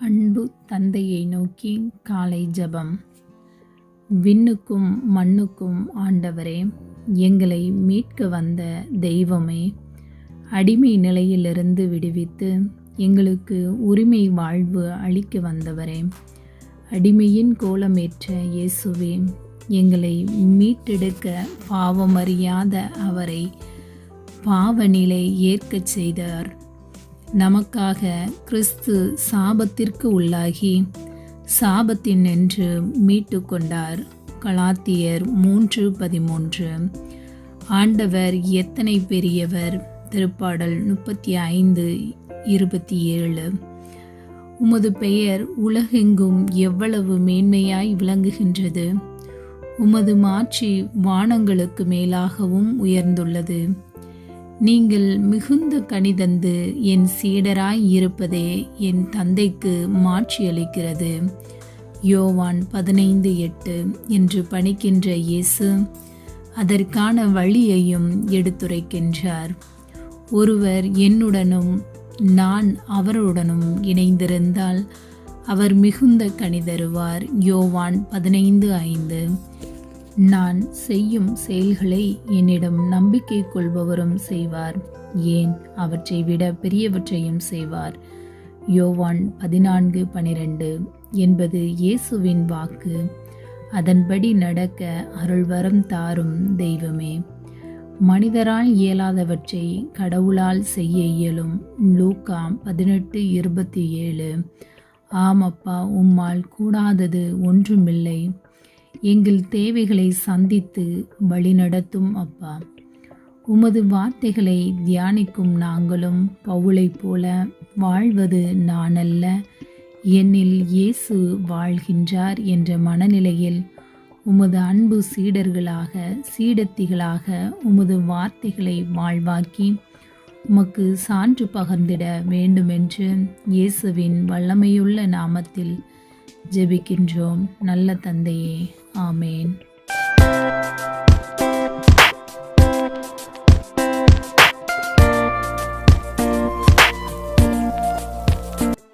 அன்பு தந்தையை நோக்கி காலை ஜெபம். விண்ணுக்கும் மண்ணுக்கும் ஆண்டவரே எங்களை மீட்க வந்த தெய்வமே அடிமை நிலையிலிருந்து விடுவித்து எங்களுக்கு உரிமை வாழ்வு அளிக்க வந்தவரே அடிமையின் கோலமேற்ற இயேசுவே எங்களை மீட்டெடுக்க பாவமறியாத அவரை பாவநிலை ஏற்கச் செய்தார். நமக்காக கிறிஸ்து சாபத்திற்கு உள்ளாகி சாபத்தின் என்று மீட்டு கொண்டார் கலாத்தியர் மூன்று பதிமூன்று. ஆண்டவர் எத்தனை பெரியவர்? திருப்பாடல் முப்பத்தி ஐந்து இருபத்தி ஏழு உமது பெயர் உலகெங்கும் எவ்வளவு மேன்மையாய் விளங்குகின்றது. உமது மாட்சி வானங்களுக்கு மேலாகவும் உயர்ந்துள்ளது. நீங்கள் மிகுந்த கனிதந்து என் சீடராய் இருப்பதே என் தந்தைக்கு மாட்சியளிக்கிறது யோவான் பதினைந்து எட்டு என்று பணிக்கின்ற இயேசு அதற்கான வழியையும் எடுத்துரைக்கின்றார். ஒருவர் என்னுடனும் நான் அவருடனும் இணைந்திருந்தால் அவர் மிகுந்த கனிதருவார் யோவான் பதினைந்து ஐந்து. நான் செய்யும் செயல்களை என்னிடம் நம்பிக்கை கொள்பவரும் செய்வார். ஏன்? அவற்றை விட பெரியவற்றையும் செய்வார். யோவான் பதினான்கு பனிரெண்டு என்பது இயேசுவின் வாக்கு. அதன்படி நடக்க அருள்வரம் தாரும் தெய்வமே. மனிதரால் இயலாதவற்றை கடவுளால் செய்ய இயலும். லூக்கா பதினெட்டு இருபத்தி ஏழு. ஆமப்பா உம்மால் கூடாதது ஒன்றுமில்லை. எங்கள் தேவைகளை சந்தித்து வழிநடத்தும் அப்பா. உமது வார்த்தைகளை தியானிக்கும் நாங்களும் பவுளைப் போல வாழ்வது நானல்ல. என்னில் இயேசு வாழ்கின்றார் என்ற மனநிலையில் உமது அன்பு சீடர்களாக சீடத்திகளாக உமது வார்த்தைகளை வாழ்வாக்கி உமக்கு சான்று பகர்ந்திட வேண்டுமென்று இயேசுவின் வல்லமையுள்ள நாமத்தில் ஜெபிக்கின்றோம். நல்ல தந்தையே. ஆமேன்.